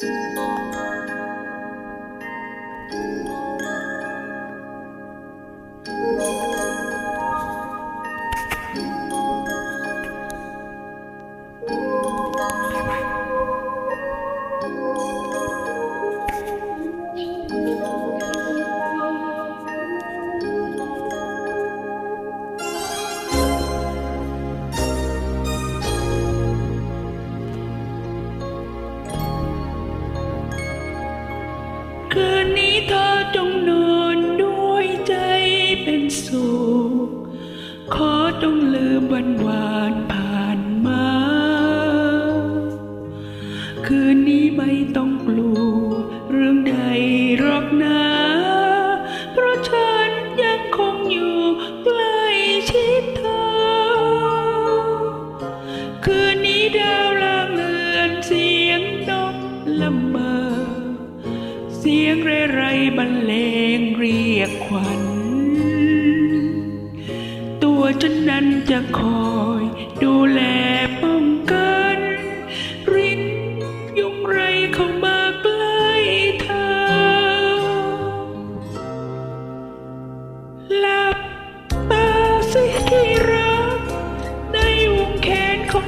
คื รอกนะเพราะฉันยังคงอยู่ใกล้ชิดเธอ คืนนี้ดาวลางเลือนเสียงนกละเมอ เสียงเรไรบรรเลงเรียกขวัญ ตัวฉันนั้นจะคอยดูแล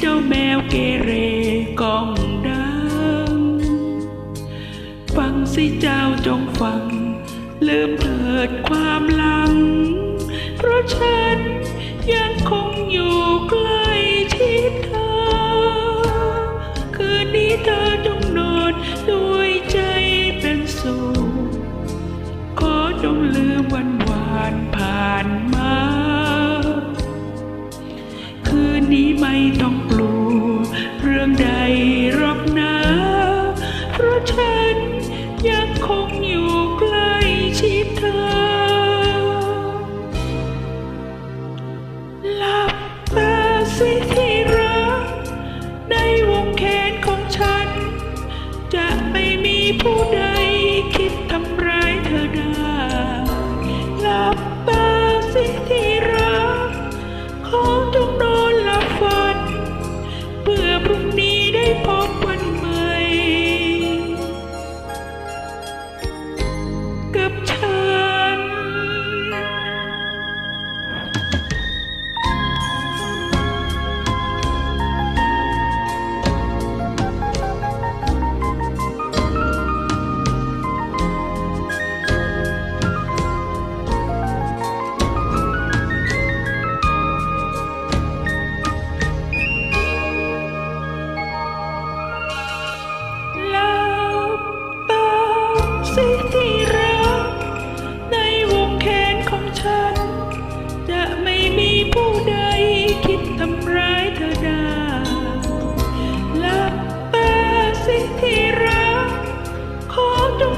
เจ้าแมวเกเรกองดัง ฟังสิเจ้าจงฟัง ลืมเถิดความหลัง เพราะฉันยังคงอยู่ใกล้ ใด สิ่งที่รัก ในวงแขนของฉัน จะไม่มีผู้ใดคิดทำร้ายเธอได้หลับตาสิ่งที่รัก ขอจง